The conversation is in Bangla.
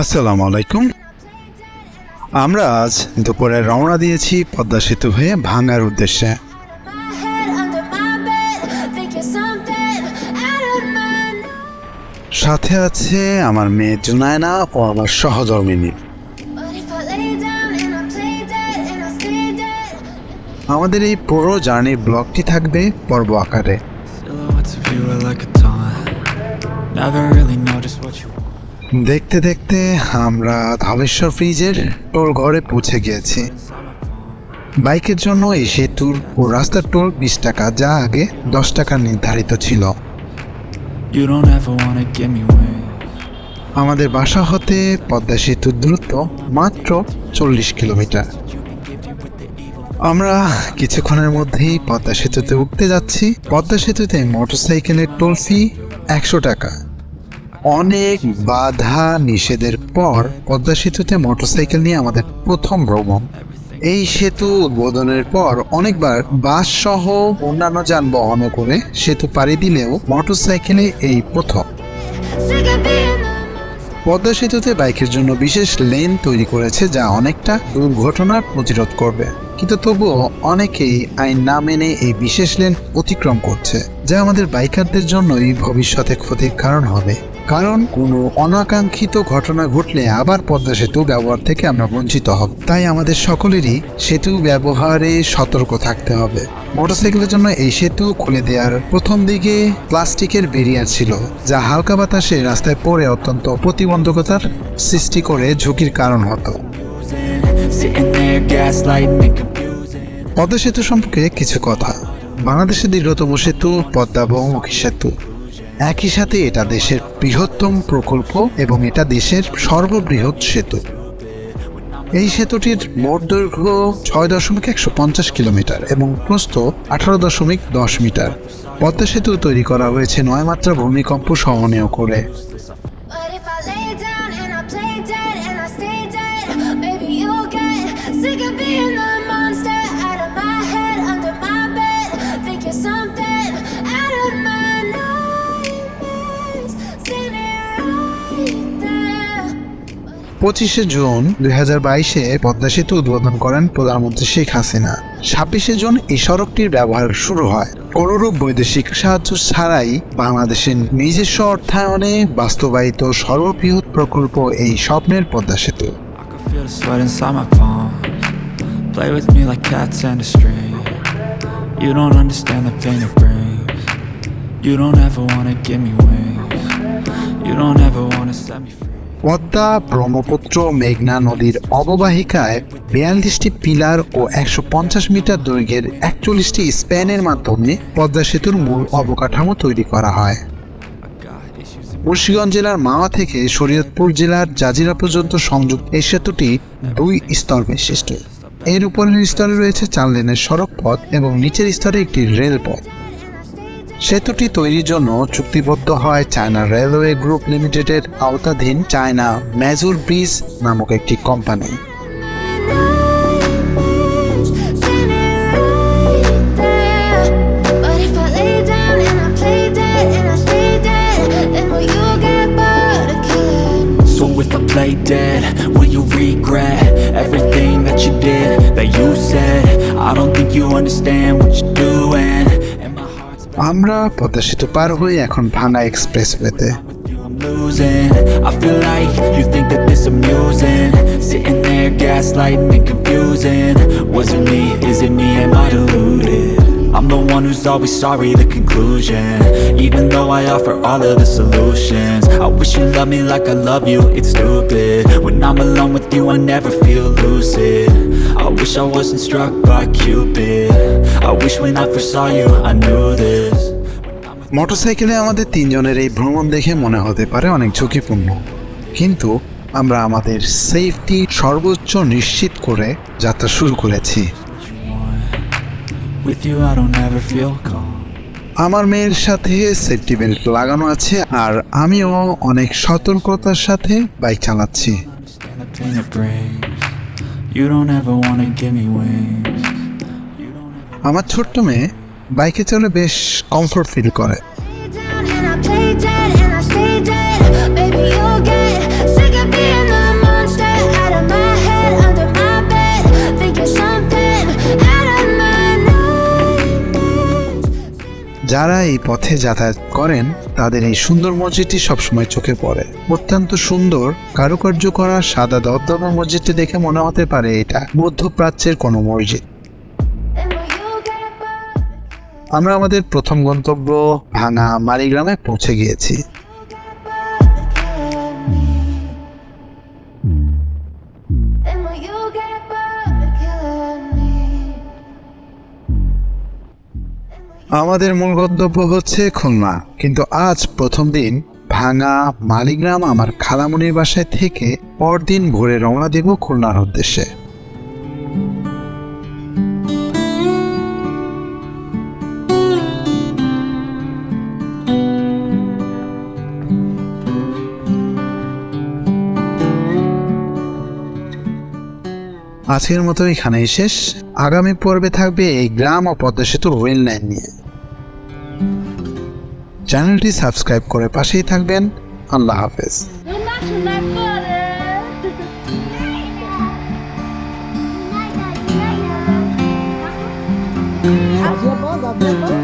আসসালামু আলাইকুম। আমরা আজ দুপুরে রওনা দিয়েছি পদ্মা সেতু হয়ে ভাঙার উদ্দেশ্যে. সাথে আছে আমার মেয়ে জুনায়না ও আমার সহধর্মিনী। আমাদের এই পুরো জার্নির ব্লগটি থাকবে পর্ব আকারে। দেখতে দেখতে আমরা ধলেশ্বর ফ্রিজের টোল ঘরে পৌঁছে গিয়েছি। বাইকের জন্য এই সেতুর ও রাস্তার টোল বিশ টাকা যা আগে দশ টাকা নির্ধারিত ছিল। আমাদের বাসা হতে পদ্মা সেতুর দূরত্ব মাত্র চল্লিশ কিলোমিটার। আমরা কিছুক্ষণের মধ্যেই পদ্মা সেতুতে উঠতে যাচ্ছি। পদ্মা সেতুতে মোটরসাইকেলের টোল ফি একশো টাকা। অনেক বাধা নিষেধের পর পদ্মা সেতুতে মোটরসাইকেল নিয়ে আমাদের প্রথম ভ্রমণ। এই সেতু উদ্বোধনের পর অনেকবার বাস সহ অন্যান্য যানবাহনে করে সেতু পাড়ি দিলেও মোটরসাইকেলে এই প্রথম। পদ্মা সেতুতে বাইকের জন্য বিশেষ লেন তৈরি করেছে যা অনেকটা দুর্ঘটনার প্রতিরোধ করবে। কিন্তু তবুও অনেকেই আইন না মেনে এই বিশেষ লেন অতিক্রম করছে, যা আমাদের বাইকারদের জন্যই ভবিষ্যতে ক্ষতির কারণ হবে। কারণ কোনো অনাকাঙ্ক্ষিত ঘটনা ঘটলে আবার পদ্মা সেতু ব্যবহার থেকে আমরা বঞ্চিত হব। তাই আমাদের সকলেরই সেতু ব্যবহারে সতর্ক থাকতে হবে। মোটরসাইকেলের জন্য এই সেতু খুলে দেওয়ার প্রথম দিকে প্লাস্টিকের ব্যারিয়ার ছিল, যা হালকা বাতাসে রাস্তায় পড়ে অত্যন্ত প্রতিবন্ধকতার সৃষ্টি করে ঝুঁকির কারণ হতো. পদ্মা সেতু সম্পর্কে কিছু কথা। বাংলাদেশের দীর্ঘতম সেতু পদ্মা বহুমুখী সেতু। একই সাথে এটা দেশের বৃহত্তম প্রকল্প এবং এটা দেশের সর্ববৃহৎ সেতু। এই সেতুটির মোট দৈর্ঘ্য ছয় দশমিক একশো পঞ্চাশ কিলোমিটার এবং প্রস্থ আঠারো দশমিক দশ মিটার। পদ্মা সেতু তৈরি করা হয়েছে নয় মাত্রা ভূমিকম্প সহনীয় করে। If I lay পঁচিশে জুন দুই হাজার বাইশে পদ্মা সেতু উদ্বোধন করেন প্রধানমন্ত্রী শেখ হাসিনা। ছাব্বিশে জুন এই সড়কটির ব্যবহার শুরু হয়। অনুরূপ বৈদেশিক সাহায্য ছাড়াই বাংলাদেশের নিজস্ব অর্থায়নে বাস্তবায়িত সর্ববৃহৎ প্রকল্প এই স্বপ্নের পদ্মা সেতু। You don't ever wanna give me wings. You don't ever wanna set me free. Padma Brahmaputra মেঘনা নদীর অববাহিকায় বিয়াল্লিশটি পিলার ও একশো পঞ্চাশ মিটার দৈর্ঘ্যের একচল্লিশটি স্প্যানের মাধ্যমে পদ্মা সেতুর মূল অবকাঠামো তৈরি করা হয়। মুন্সিগঞ্জ জেলার মাওয়া থেকে শরীয়তপুর জেলার জাজিরা পর্যন্ত সংযুক্ত এই সেতুটি দুই স্তর বিশিষ্ট এর উপরের স্তরে রয়েছে চার লেনের সড়ক পথ এবং নিচের স্তরে একটি রেলপথ। সেতুটি তৈরির জন্য চুক্তিবদ্ধ হয় চায়না রেলওয়ে গ্রুপ লিমিটেডের আওতাধীন চায়না মেজুর ব্রিজ নামক একটি company play dead, will you regret everything that you did, that you said? I don't think you understand what you're doing. And my heart's আমরা পদ্মা সেতু পার হয়ে এখন ভাঙা এক্সপ্রেসওয়েতে with you, I'm losing. I feel like you think that this amusing. Sitting there gaslighting and confusing. Was it me? Is it me? Am I deluded? I'm the one who's always sorry, the conclusion. Even though I offer all of the solutions. I wish you loved me like I love you, it's stupid. When I'm alone with you, I never feel lucid. I wish I wasn't struck by Cupid. I wish when I first saw you, I knew this. মোটরসাইকেলে আমাদের তিনজনের এই ভ্রমণ দেখে মনে হতে পারে অনেক ঝুঁকিপূর্ণ। কিন্তু আমরা আমাদের সেফটি সর্বোচ্চ নিশ্চিত করে যাত্রা শুরু করেছি। আমার মেয়ের সাথে সেফটি বেল্ট লাগানো আছে আর আমিও অনেক সতর্কতার সাথে বাইক চালাচ্ছি. আমার ছোট্ট মেয়ে বাইকে চলে বেশ কমফোর্ট ফিল করে। যারা এই পথে যাতায়াত করেন, তাদের এই সুন্দর মসজিদটি সবসময় চোখে পড়ে। অত্যন্ত সুন্দর কারুকার্য করা সাদা দদ্দমা মসজিদটি দেখে মনে হতে পারে এটা মধ্যপ্রাচ্যের কোনো মসজিদ। আমরা আমাদের প্রথম গন্তব্য ভাঙা মারিগ্রামে পৌঁছে গিয়েছি. আমাদের মূল গন্তব্য হচ্ছে খুলনা, কিন্তু আজ প্রথম দিন ভাঙা মালিগ্রাম আমার খালামুনির বাসায় থেকে পরদিন ভোরে রওনা দেব খুলনার উদ্দেশ্যে আজকের মতো এখানেই শেষ। আগামী পর্বে থাকবে এই গ্রাম ও পদ্মা সেতুর রেল লাইন নিয়ে। চ্যানেলটি সাবস্ক্রাইব করে পাশেই থাকবেন। আল্লাহ হাফেজ। Apa?